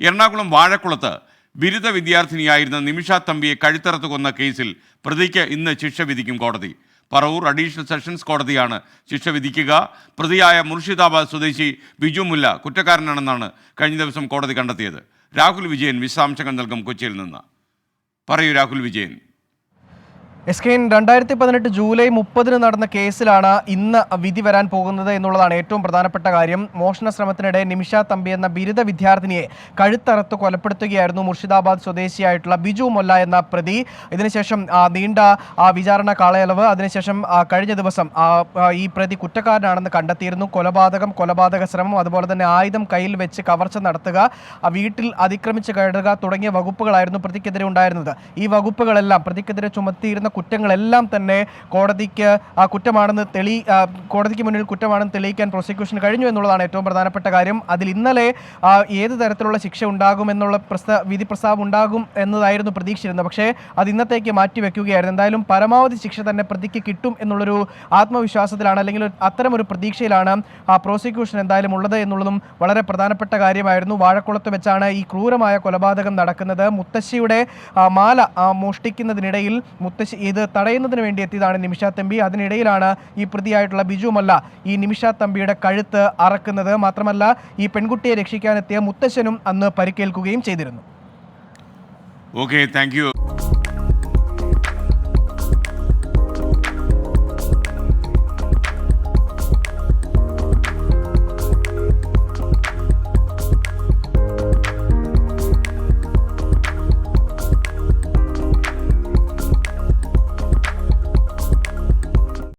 എറണാകുളം വാഴക്കുളത്ത് ബിരുദ വിദ്യാർത്ഥിനിയായിരുന്ന നിമിഷ തമ്പിയെ കഴുത്തറത്ത് കൊന്ന കേസിൽ പ്രതിക്ക് ഇന്ന് ശിക്ഷ വിധിക്കും കോടതി. പറവൂർ അഡീഷണൽ സെഷൻസ് കോടതിയാണ് ശിക്ഷ വിധിക്കുക. പ്രതിയായ മുർഷിദാബാദ് സ്വദേശി ബിജു മുല്ല കുറ്റക്കാരനാണെന്നാണ് കഴിഞ്ഞ ദിവസം കോടതി കണ്ടെത്തിയത്. രാഹുൽ വിജയൻ വിശദാംശങ്ങൾ നൽകും കൊച്ചിയിൽ നിന്ന്. പറയൂ രാഹുൽ വിജയൻ. എസ് കെ രണ്ടായിരത്തി പതിനെട്ട് ജൂലൈ മുപ്പതിന് നടന്ന കേസിലാണ് ഇന്ന് വിധി വരാൻ പോകുന്നത് എന്നുള്ളതാണ് ഏറ്റവും പ്രധാനപ്പെട്ട കാര്യം. മോഷണ ശ്രമത്തിനിടെ നിമിഷ തമ്പി എന്ന ബിരുദ വിദ്യാർത്ഥിനിയെ കഴുത്തറത്ത് കൊലപ്പെടുത്തുകയായിരുന്നു മുർഷിദാബാദ് സ്വദേശിയായിട്ടുള്ള ബിജു മൊല്ല എന്ന പ്രതി. ഇതിനുശേഷം നീണ്ട വിചാരണ കാലയളവ് അതിനുശേഷം കഴിഞ്ഞ ദിവസം ഈ പ്രതി കുറ്റക്കാരനാണെന്ന് കണ്ടെത്തിയിരുന്നു. കൊലപാതകം കൊലപാതക ശ്രമം അതുപോലെ തന്നെ ആയുധം കയ്യിൽ വെച്ച് കവർച്ച നടത്തുക വീട്ടിൽ അതിക്രമിച്ച് കയറുക തുടങ്ങിയ വകുപ്പുകളായിരുന്നു പ്രതിക്കെതിരെ ഉണ്ടായിരുന്നത്. ഈ വകുപ്പുകളെല്ലാം പ്രതിക്കെതിരെ ചുമത്തിയിരുന്ന കുറ്റങ്ങളെല്ലാം തന്നെ കോടതിക്ക് ആ കുറ്റമാണെന്ന് തെളി കോടതിക്ക് മുന്നിൽ കുറ്റമാണെന്ന് തെളിയിക്കാൻ പ്രോസിക്യൂഷൻ കഴിഞ്ഞു എന്നുള്ളതാണ് ഏറ്റവും പ്രധാനപ്പെട്ട കാര്യം. അതിൽ ഇന്നലെ ഏത് തരത്തിലുള്ള ശിക്ഷ ഉണ്ടാകും എന്നുള്ള പ്രസ്താ വിധി പ്രസ്താവം ഉണ്ടാകും എന്നതായിരുന്നു പ്രതീക്ഷിച്ചിരുന്നത്. പക്ഷേ അത് ഇന്നത്തേക്ക് മാറ്റിവെക്കുകയായിരുന്നു എന്തായാലും പരമാവധി ശിക്ഷ തന്നെ പ്രതിക്ക് കിട്ടും എന്നുള്ളൊരു ആത്മവിശ്വാസത്തിലാണ് അല്ലെങ്കിൽ ഒരു- അത്തരമൊരു പ്രതീക്ഷയിലാണ് ആ പ്രോസിക്യൂഷൻ എന്തായാലും ഉള്ളത് എന്നുള്ളതും വളരെ പ്രധാനപ്പെട്ട കാര്യമായിരുന്നു. വാഴക്കുളത്ത് വെച്ചാണ് ഈ ക്രൂരമായ കൊലപാതകം നടക്കുന്നത്. മുത്തശ്ശിയുടെ മാല മോഷ്ടിക്കുന്നതിനിടയിൽ മുത്തശ്ശി ഇത് തടയുന്നതിന് വേണ്ടി എത്തിയതാണ് നിമിഷ തമ്പി. അതിനിടയിലാണ് ഈ പ്രതിയായിട്ടുള്ള ബിജു മല്ല ഈ നിമിഷ തമ്പിയുടെ കഴുത്ത് അറക്കുന്നത്. മാത്രമല്ല ഈ പെൺകുട്ടിയെ രക്ഷിക്കാനെത്തിയ മുത്തശ്ശനും അന്ന് പരിക്കേൽക്കുകയും ചെയ്തിരുന്നു. Okay thank